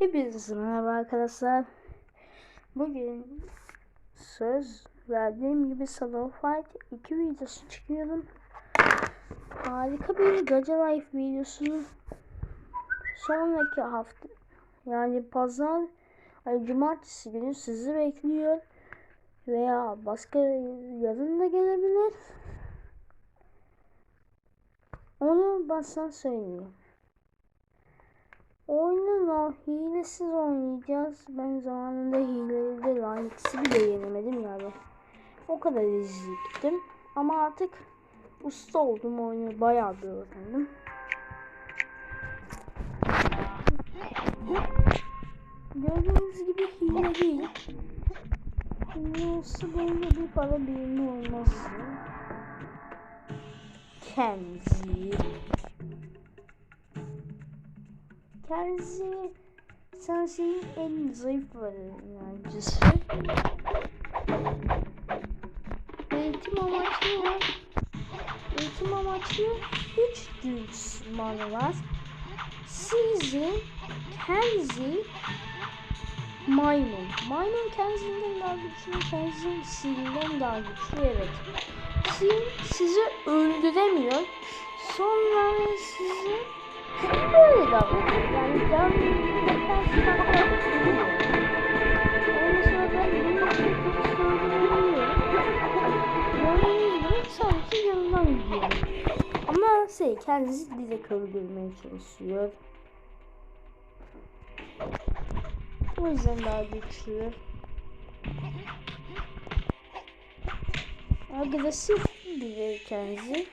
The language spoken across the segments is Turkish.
Hepinize merhaba arkadaşlar. Bugün söz verdiğim gibi Solo Fight 2 videosu çıkıyorum. Harika bir Gacha Life videosu. Sonraki hafta yani pazar ay cumartesi günü sizi bekliyor. Veya başka yarın da gelebilir. Onu baştan söyleyeyim. Oyunu hilesiz oynayacağız. Ben zamanında hileli de lanetsi bile yenemedim yani. O kadar izleyecektim. Ama artık usta oldum oyunu bayağı bir öğrendim. Gördüğünüz gibi hile değil. Hilesi böyle bir para birimi olması. Kenzi. Kenzi sensin en zayıf öğrencisi. Eğitim amaçlı. Eğitim amaçlı 3 düşmanı var. Sizi Kenzi Maymun. Maymun Kenzi'den daha güçlü, Kenzi Sil'den daha güçlü evet. Sil sizi öldüremiyor. Sonra sizi Yani can bekten silahlar öldürüyor. Ondan sonra ben gibi sadece yanından gidiyorum. Ama şey kendisi direkt öldürmeye çalışıyor. O yüzden daha güçlü. Agresif bir kendisi.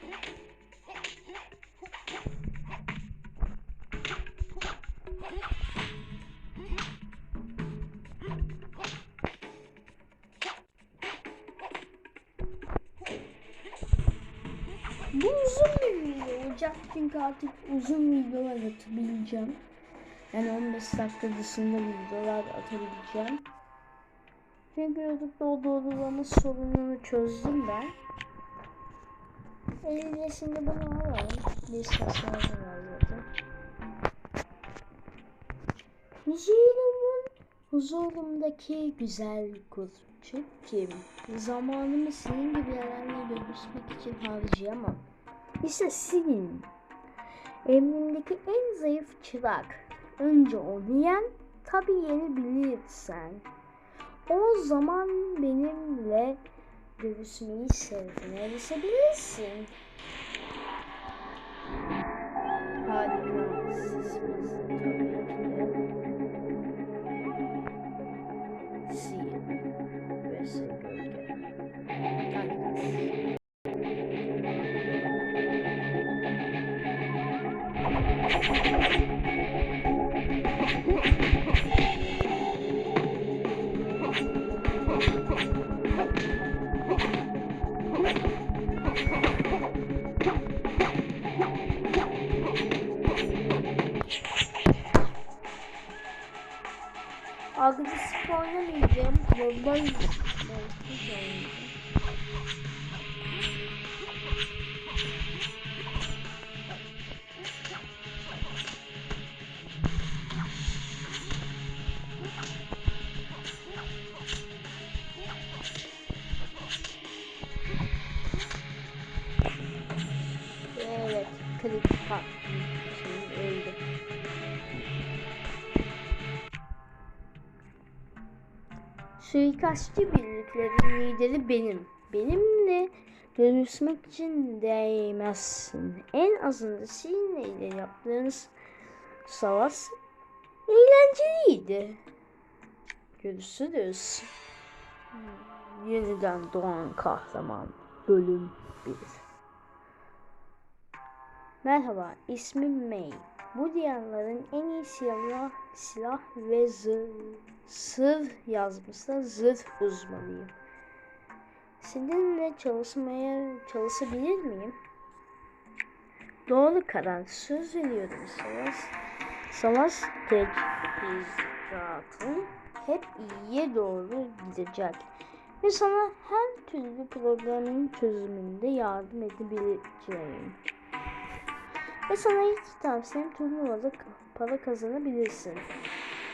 Bu uzun bir video olacak çünkü artık uzun videolar atabileceğim. Yani 15 dakika dışında videolar atabileceğim. Çünkü YouTube'da o doğrulama sorununu çözdüm ben. Elimde şimdi bunu alalım. Bir sesler var. Huzurumun, huzurumdaki güzel kurtçuk kim? Zamanımı senin gibilerle görüşmek için harcayamam. İşte senin. Emrimdeki en zayıf çırak. Önce onu yen, tabi yenebilirsen. O zaman benimle görüşmeyi sevdiğine erişebilirsin. Harika. Normal oynayacağım. Evet, kritik patlı. Suikastçı birliklerin lideri benim. Benimle görüşmek için değmezsin. En azında seninle yaptığınız savaş eğlenceliydi. Görüşürüz. Yeniden doğan kahraman bölüm 1 Merhaba, ismim May. Bu diyarların en iyi silah, silah ve zırh, sır yazmışsa zırh uzmanıyım. Seninle çalışmaya çalışabilir miyim? Doğru karar. Söz veriyorum Savaş. Savaş teçhizatın hep iyiye doğru gidecek. Ve sana her türlü problemin çözümünde yardım edebileceğim. Ve sana ilk tavsiyem turnuvada para kazanabilirsin.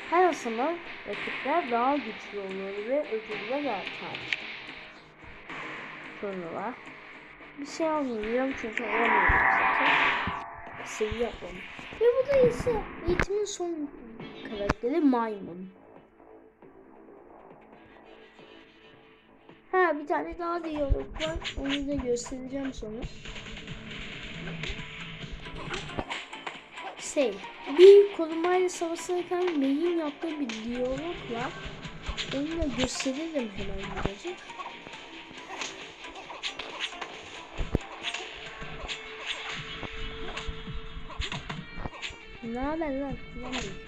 Her aşama rakipler daha güçlü olur ve ödüller artar. Turnuva. Bir şey almıyorum çünkü alamıyorum zaten. Seviye yapalım. Ve bu da ise eğitimin son karakteri maymun. Ha bir tane daha diyalog var. Onu da göstereceğim sonra. Şey, bir korumayla savaşırken May'in yaptığı bir diyalog var. Onu da gösteririm hemen birazcık. Ne haber lan? Lan değil.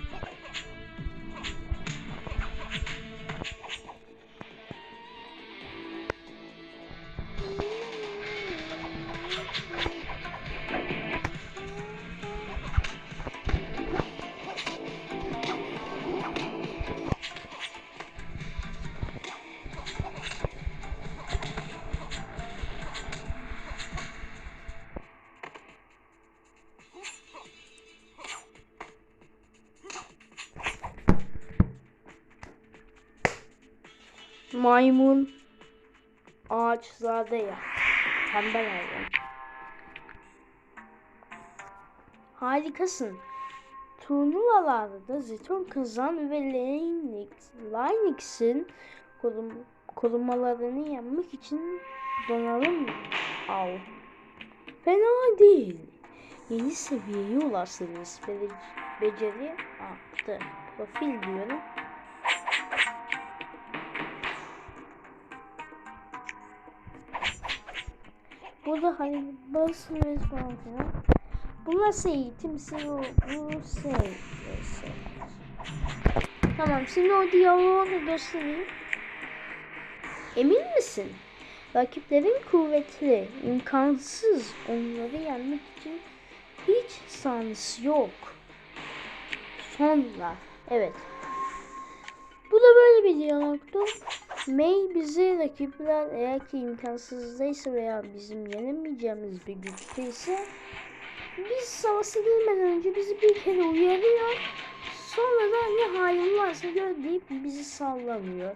Maymun ağaçzade ya. Tembel hayvan. Harikasın. Turnuvalarda jeton kazan ve Linux, Linux'in korun, korumalarını yenmek için donanım al. Fena değil. Yeni seviyeye ulaştınız. Be beceri arttı. Profil diyorum. Burada hani basıyoruz falan filan. Bu nasıl eğitimse o bu şey. şey. Tamam şimdi o diyaloğu göstereyim. Emin misin? Rakiplerin kuvvetli, imkansız. Onları yenmek için hiç şans yok. Sonra, evet. Bu da böyle bir diyalogtu. May bize rakipler eğer ki imkansızdaysa veya bizim yenemeyeceğimiz bir güçteyse biz savaşa girmeden önce bizi bir kere uyarıyor. Sonra da ne halim varsa gör deyip bizi sallamıyor.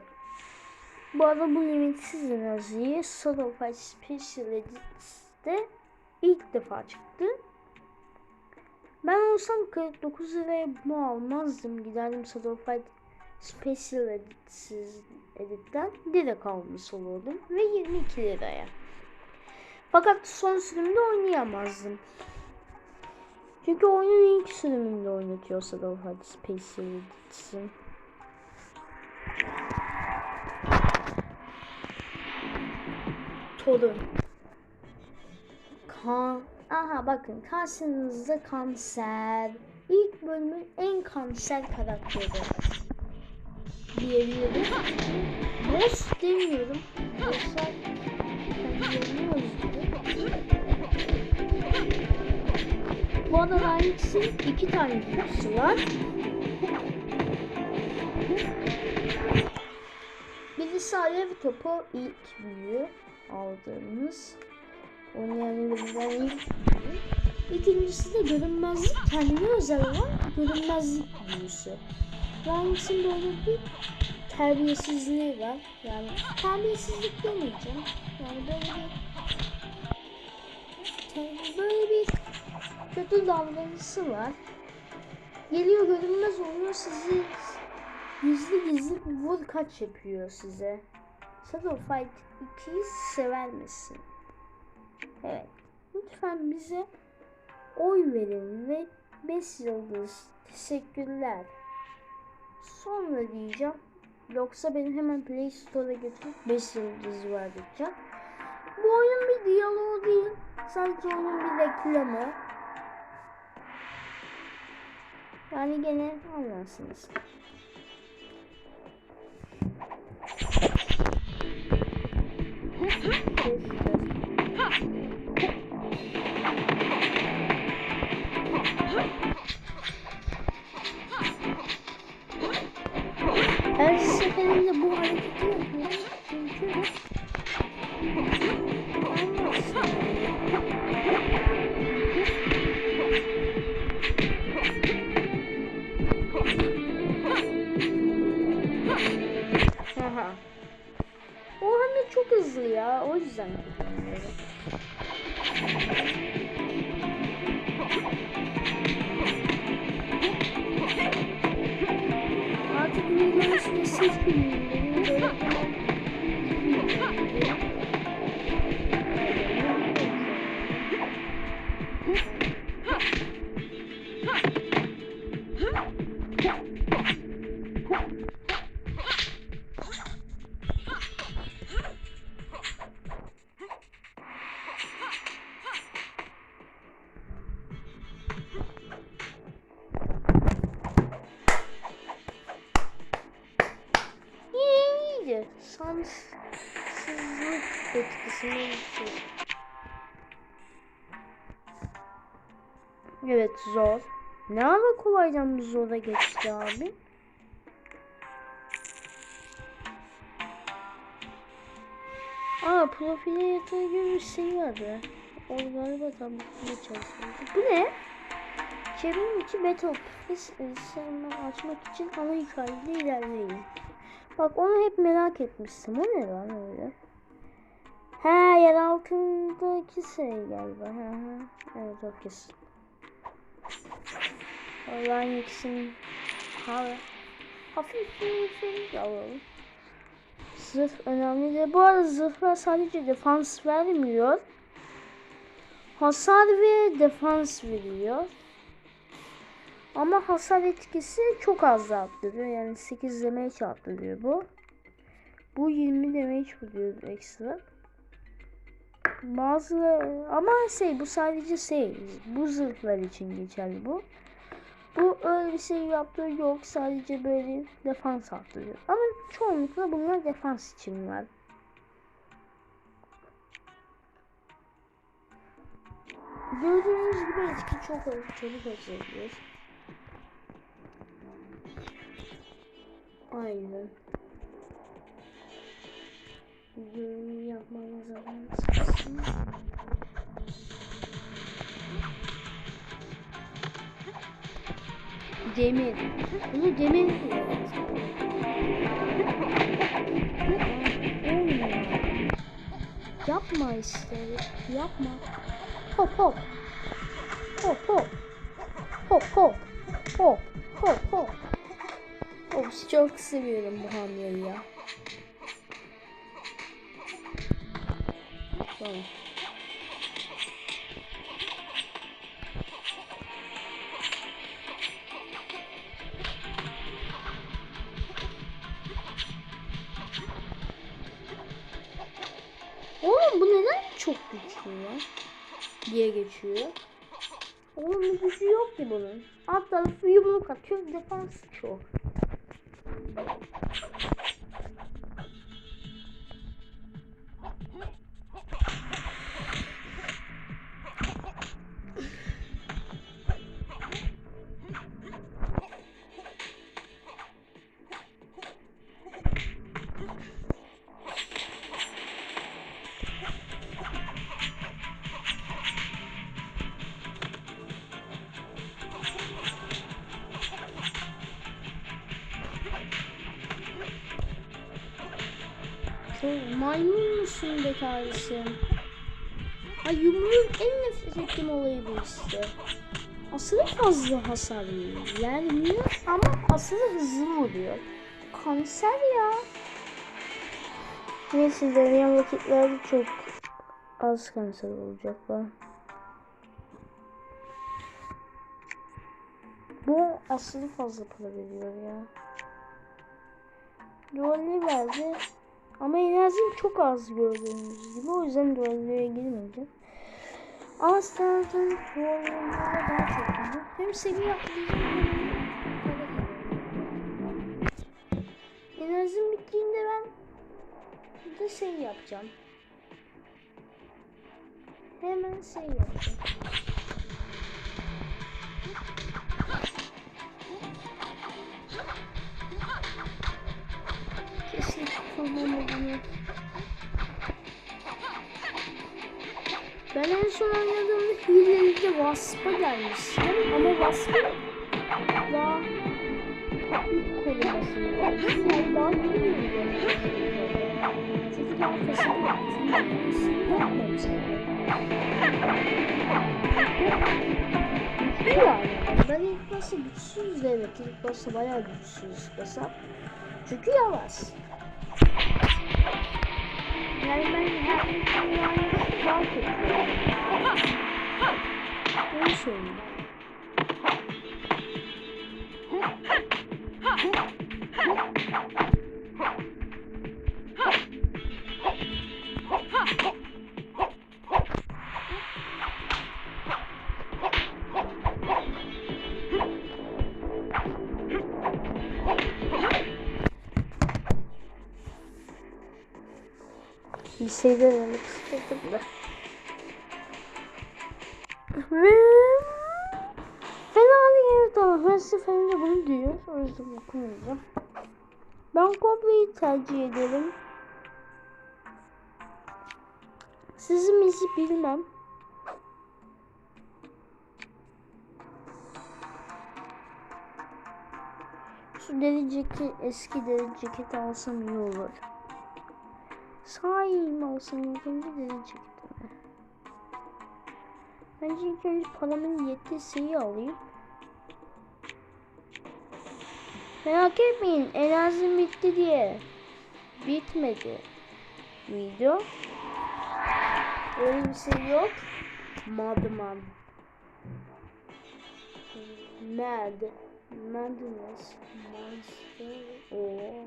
Bu arada bu limitsiz enerjiyi Solar Special Edit'te ilk defa çıktı. Ben olsam 49 liraya bunu almazdım. Giderdim Solar Special Edit'siz Edit'ten direkt almış olurdum. Ve 22 liraya. Fakat son sürümde oynayamazdım. Çünkü oyunun ilk sürümünde oynatıyor Solar Special Edit'sin. Torun. Kan. Aha bakın karşınızda kanser. İlk bölümün en kanser karakteri. Diyebilirim. Boss demiyorum. Bosslar. Bu arada Linux'in iki tane büyüsü var. Birisi alev topu ilk büyü aldığımız. Oynayanlarımızdan ilk büyü. İkincisi de görünmezlik kendine özel olan görünmezlik Linux'in böyle bir terbiyesizliği var. Yani terbiyesizlik demeyeceğim. Yani böyle bir böyle bir kötü davranışı var. Geliyor görünmez oluyor sizi gizli gizli vur kaç yapıyor size. Shadow Fight 2'yi sever misin? Evet. Lütfen bize oy verin ve 5 yıldız. Teşekkürler. Sonra diyeceğim. Yoksa beni hemen Play Store'a götürüp 5 yıldız vereceğim. Bu oyun bir diyaloğu değil. Sadece oyun bir reklamı. Yani gene anlarsınız. seferinde bu hareketi yapıyorum. Çünkü... Aha. O hani çok hızlı ya. O yüzden. Evet zor. Ne ara kolaydan bir zora geçti abi? Aa profile yatağı gibi bir şey vardı. O galiba tam çalışıyordu. Bu ne? Çevrim içi Pass sevmem açmak için ana hikayede ilerleyin. Bak onu hep merak etmiştim. O ne lan öyle? Ha yer altındaki şey galiba. Ha, ha. Evet o kesin. Allah'ın ikisini ha, hafif bir şey alalım. Zırh önemli de. Bu arada zırhlar sadece defans vermiyor. Hasar ve defans veriyor. Ama hasar etkisi çok az arttırıyor. Yani 8 damage arttırıyor bu. Bu 20 damage vuruyor ekstra. Bazı ama şey bu sadece şey bu zırhlar için geçerli bu. Bu öyle bir şey yaptığı yok. Sadece böyle defans arttırıyor. Ama çoğunlukla bunlar defans için var. Gördüğünüz gibi etki çok çabuk açılıyor. Aynen. Görünüm yapmama zaman Demir. Bunu demir. Yapma işte. Yapma. Hop hop. Hop hop. Hop hop. Hop hop hop. Of çok seviyorum bu hamleyi ya. Tamam. Bir gücü yok ki bunun. Alt tarafı yumruk atıyor, defans çok. Musun be kardeşim? Ay yumruğun en nefret ettiğim olayı bu işte. Aslında fazla hasar vermiyor ama aslında hızlı vuruyor. Kanser ya. Neyse deneyen vakitlerde çok az kanser olacaklar. Bu aslında fazla para veriyor ya. Rolü verdi. Ama enerjim çok az gördüğünüz gibi. O yüzden duelloya girmeyeceğim. Standartın duellolara daha çok iyi. Hem seviye atlayacağım hem Enerjim bittiğinde ben de şey yapacağım. Hemen şey yapacağım. Kesin tutulmam bunu. Ben en son oynadığımda hilelide Wasp'a gelmiştim ama Wasp'ın daha ilk. Yani daha Çünkü daha kısa sayılır. Güçlü yani. Ben ilk başta güçsüz evet. ilk başta bayağı güçsüz hesap. Çünkü yavaş. Yani ben her gün yani daha kötü. Şey denemek istedim de. Ve fena değil ama ben seferinde bunu diyor. O yüzden okumayacağım. Ben kopyayı tercih ederim. Sizin bizi bilmem. Şu deri ceket, eski deri ceketi alsam iyi olur. Sahi mi alsam ilk önce deri ceketimi. Bence ilk önce paramın yettiği şeyi alayım. Merak etmeyin enerjim bitti diye. Bitmedi. Video. Öyle bir şey yok. Madman. Mad. Madness. Monster. Oo.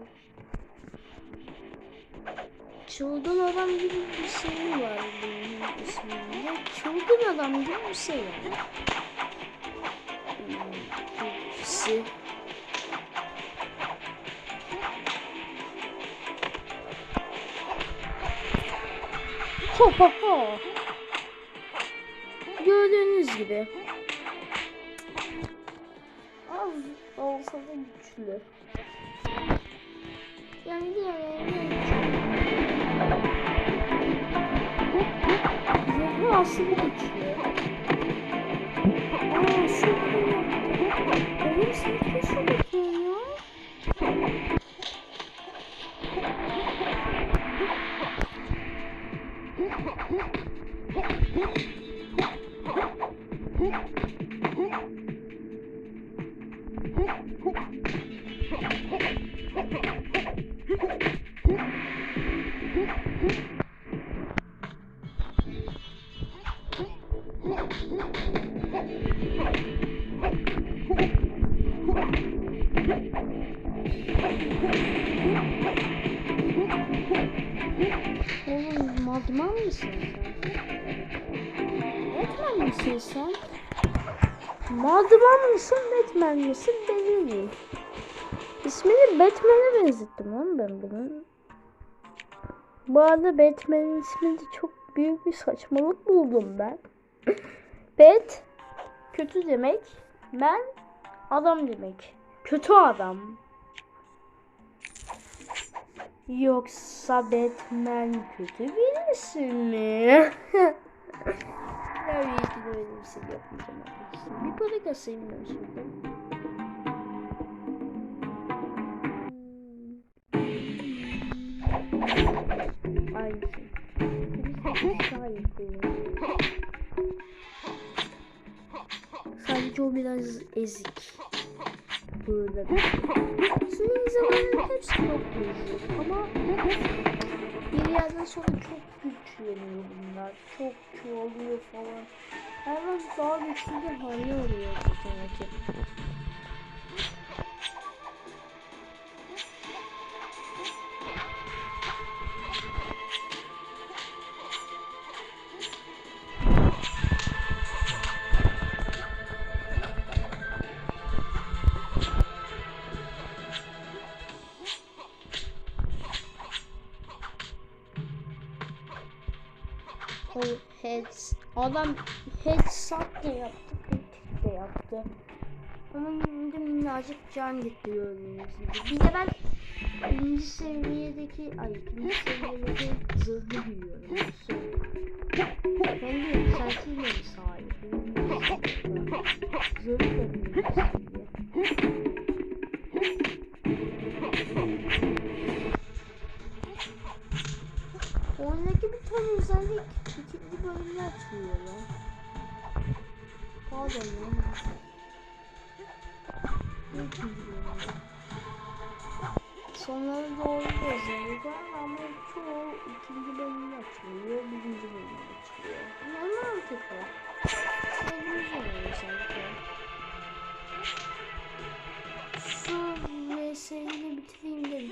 Çılgın adam gibi bir şey var benim ismimde. Çılgın adam gibi bir şey yani. Türkçesi. Hop hop hop. Gördüğünüz gibi. Az olsa da güçlü. Yani diğerlerine Aa Oğlum sen sen? Batman mısın sen? Madman mısın Batman mısın belirleyeyim. İsmini Batman'e benzettim lan ben bunun. Bu arada Batman'in isminde çok büyük bir saçmalık buldum ben. Bat kötü demek. Ben adam demek. Kötü adam. Yoksa Batman kötü birisi mi? Tabii ki de öyle bir şey yapmayacağım arkadaşlar. Bir para kasayım ben şimdi. Ay. Sadece o biraz ezik. Böyle. Senin zamanın hepsi çok güçlü. Ama bir yerden sonra çok güçleniyor bunlar. Çok çoğalıyor falan. Hayvan daha güçlü bir hale oluyor. Adam headshot da yaptı, kritik de yaptı. Ama şimdi minnacık can gitti gördüğünüz. Bir de ben birinci seviyedeki, ay ikinci seviyedeki zırhı biliyorum.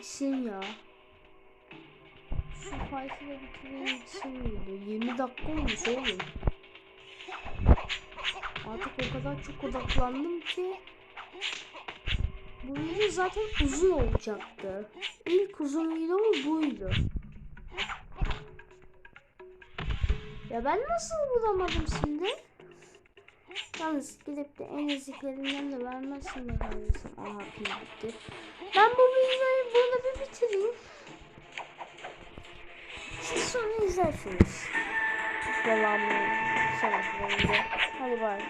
Bitsin ya. Şu fight'ı da bitireyim bitsin miydi? 20 dakika olmuş oğlum. Artık o kadar çok odaklandım ki bu video zaten uzun olacaktı. İlk uzun video buydu. Ya ben nasıl bulamadım şimdi? Yalnız gidip de en eziklerinden de vermezsin kardeşim. Aha pil bitti. Ben bu videoyu burada bir bitireyim. Siz sonra izlersiniz. Devamlı sonraki. Hadi bay.